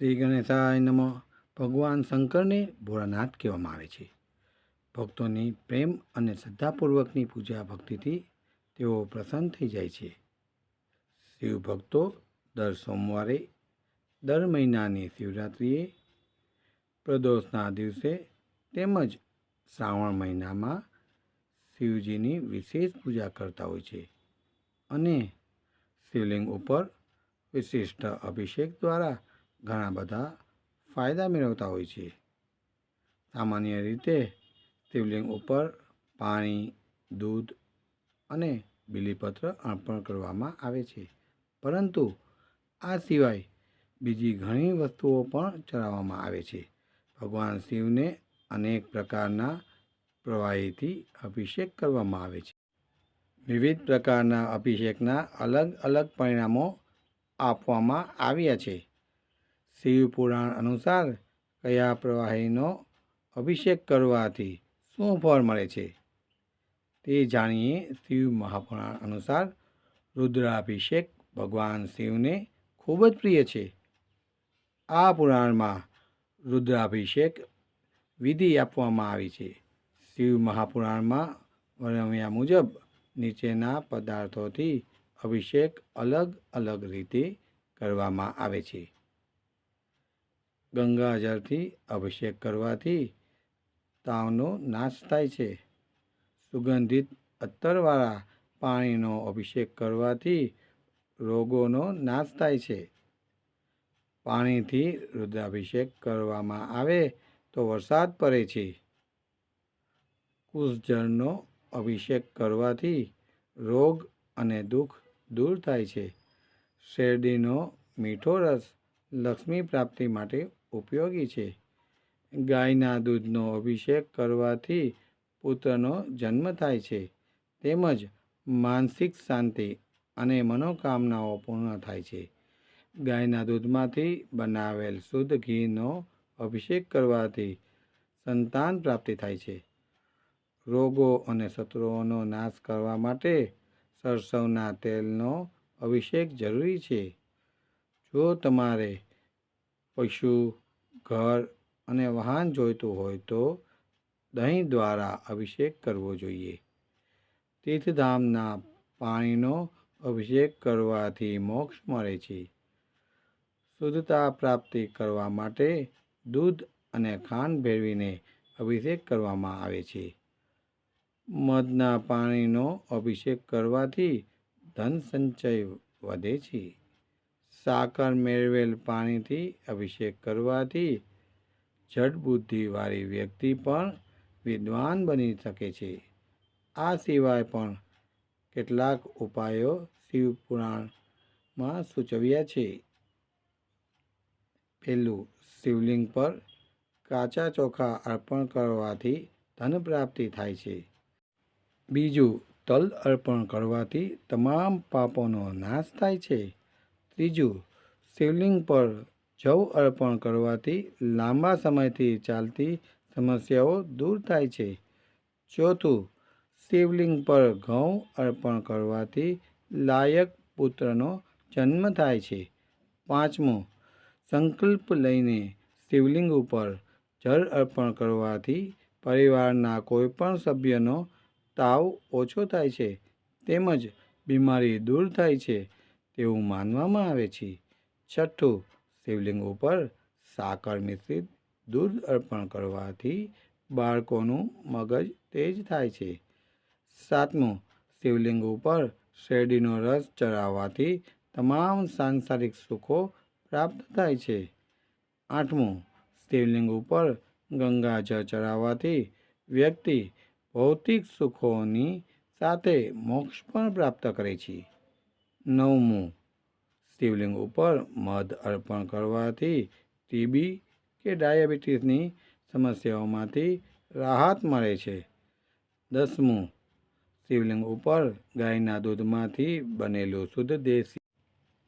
શ્રી ગણેશાય નમઃ. ભગવાન શંકરને ભોળાનાથ કહેવામાં આવે છે. ભક્તોની પ્રેમ અને શ્રદ્ધાપૂર્વકની પૂજા ભક્તિથી તેઓ પ્રસન્ન થઈ જાય છે. શિવ ભક્તો દર સોમવારે, દર મહિનાની શિવરાત્રિએ, પ્રદોષના દિવસે તેમજ શ્રાવણ મહિનામાં શિવજીની વિશેષ પૂજા કરતા હોય છે અને શિવલિંગ ઉપર વિશિષ્ટ અભિષેક દ્વારા ઘણા બધા ફાયદા મેળવતા હોય છે. સામાન્ય રીતે શિવલિંગ ઉપર પાણી, દૂધ અને બીલીપત્ર અર્પણ કરવામાં આવે છે. પરંતુ આ સિવાય બીજી ઘણી વસ્તુઓ પણ ચડાવવામાં આવે છે. ભગવાન શિવને અનેક પ્રકારના પ્રવાહીથી અભિષેક કરવામાં આવે છે. વિવિધ પ્રકારના અભિષેકના અલગ અલગ પરિણામો આપવામાં આવ્યા છે. શિવ પુરાણ અનુસાર કયા પ્રવાહીનો અભિષેક કરવાથી શું ફળ મળે છે? તે જાણીએ શિવ મહાપુરાણ અનુસાર રુદ્રાભિષેક ભગવાન શિવને ખૂબ જ પ્રિય છે. આ પુરાણમાં રુદ્રાભિષેક વિધિ આપવામાં આવી છે. શિવ મહાપુરાણમાં વર્ણવ્યા મુજબ નીચેના પદાર્થોથી અભિષેક અલગ અલગ રીતે કરવામાં આવે છે. ગંગાજળથી અભિષેક કરવાથી તાવનો નાશ થાય છે. સુગંધિત અત્તરવાળા પાણીનો અભિષેક કરવાથી રોગોનો નાશ થાય છે. પાણીથી રુદ્રાભિષેક કરવામાં આવે તો વરસાદ પડે છે. કુશજળનો અભિષેક કરવાથી રોગ અને દુઃખ દૂર થાય છે. શેરડીનો મીઠો રસ લક્ષ્મી પ્રાપ્તિ માટે ઉપયોગી છે. ગાયના દૂધનો અભિષેક કરવાથી પુત્રનો જન્મ થાય છે. તેમજ માનસિક શાંતિ અને મનોકામનાઓ પૂર્ણ થાય છે. ગાયના દૂધમાંથી બનાવેલ શુદ્ધ ઘીનો અભિષેક કરવાથી સંતાન પ્રાપ્તિ થાય છે. રોગો અને શત્રુઓનો નાશ કરવા માટે સરસવના તેલનો અભિષેક જરૂરી છે. જો તમારે પશુ ઘર અને વાહન જોઈતું હોય તો દહીં દ્વારા અભિષેક કરવો જોઈએ. તીર્થધામના પાણીનો અભિષેક કરવાથી મોક્ષ મળે છે. શુદ્ધતા પ્રાપ્તિ કરવા માટે દૂધ અને ખાંડ ભેળવીને અભિષેક કરવામાં આવે છે. મધના પાણીનો અભિષેક કરવાથી ધન સંચય વધે છે. સાકર મેળવેલ પાણીથી અભિષેક કરવાથી જડબુદ્ધિવાળી વ્યક્તિ પણ વિદ્વાન બની શકે છે. આ સિવાય પણ કેટલાક ઉપાયો શિવ પુરાણમાં સૂચવ્યા છે. પહેલું, શિવલિંગ પર કાચા ચોખા અર્પણ કરવાથી ધન પ્રાપ્તિ થાય છે. બીજું, તલ અર્પણ કરવાથી તમામ પાપોનો નાશ થાય છે. ત્રીજું, શિવલિંગ પર જવ અર્પણ કરવાથી લાંબા સમયથી ચાલતી સમસ્યાઓ દૂર થાય છે. ચોથું, શિવલિંગ પર ઘઉં અર્પણ કરવાથી લાયક પુત્રનો જન્મ થાય છે. પાંચમું, સંકલ્પ લઈને શિવલિંગ ઉપર જળ અર્પણ કરવાથી પરિવારના કોઈપણ સભ્યનો તાવ ઓછો થાય છે. તેમજ બીમારી દૂર થાય છે. તેવું માનવામાં આવે છે. છઠ્ઠું, શિવલિંગ ઉપર સાકર મિશ્રિત દૂધ અર્પણ કરવાથી બાળકોનું મગજ તેજ થાય છે. સાતમું, શિવલિંગ ઉપર શેરડીનો રસ ચડાવવાથી તમામ સાંસારિક સુખો પ્રાપ્ત થાય છે. આઠમું, શિવલિંગ ઉપર ગંગાજળ ચડાવવાથી વ્યક્તિ ભૌતિક સુખોની સાથે મોક્ષ પણ પ્રાપ્ત કરે છે. નવમું. શિવલિંગ ઉપર મધ અર્પણ કરવાથી ટીબી કે ડાયાબિટીસની સમસ્યાઓમાંથી રાહત મળે છે. દસમું. શિવલિંગ ઉપર ગાયના દૂધમાંથી બનેલું શુદ્ધ દેશી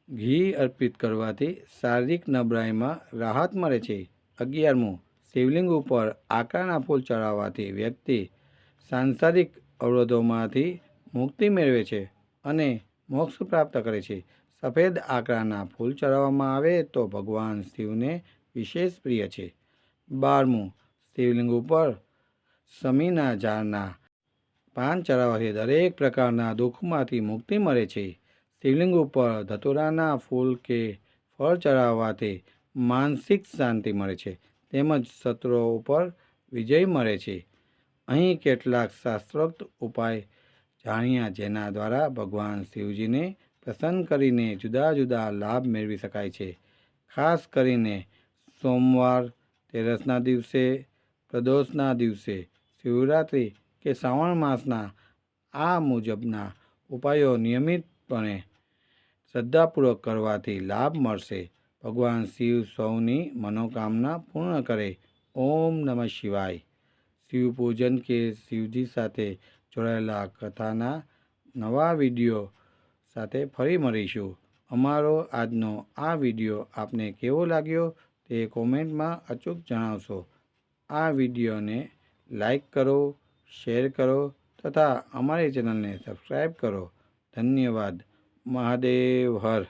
ઘી અર્પિત કરવાથી શારીરિક નબળાઈમાં રાહત મળે છે. અગિયારમું. શિવલિંગ ઉપર આકારના ફૂલ ચડાવવાથી વ્યક્તિ સાંસારિક અવરોધોમાંથી મુક્તિ મેળવે છે અને મોક્ષ પ્રાપ્ત કરે છે. સફેદ આકરાના ફૂલ ચડાવવામાં આવે તો ભગવાન શિવને વિશેષ પ્રિય છે. બારમું, શિવલિંગ ઉપર સમીના ઝાડના પાન ચડાવવાથી દરેક પ્રકારના દુઃખમાંથી મુક્તિ મળે છે. શિવલિંગ ઉપર ધતુરાના ફૂલ કે ફળ ચડાવવાથી માનસિક શાંતિ મળે છે. તેમજ શત્રુઓ ઉપર વિજય મળે છે. અહીં કેટલાક શાસ્ત્રોક્ત ઉપાય જાણ્યા જેના દ્વારા ભગવાન શિવજીને પ્રસન્ન કરીને જુદા જુદા લાભ મેળવી શકાય છે. ખાસ કરીને સોમવાર, તેરસના દિવસે, પ્રદોષના દિવસે, શિવરાત્રિ કે શ્રાવણ માસના આ મુજબના ઉપાયો નિયમિતપણે શ્રદ્ધાપૂર્વક કરવાથી લાભ મળશે. ભગવાન શિવ સૌની મનોકામના પૂર્ણ કરે. ઓમ નમઃ શિવાય. શિવ પૂજન કે શિવજી સાથે જોડાયેલા કથાના નવા વીડિયો સાથે ફરી મળીશું. અમારો આજનો આ વીડિયો આપને કેવો લાગ્યો તે કોમેન્ટમાં અચૂક જણાવશો. આ વિડીયોને લાઈક કરો, શેર કરો તથા અમારી ચેનલને સબસ્ક્રાઈબ કરો. ધન્યવાદ. મહાદેવ હર.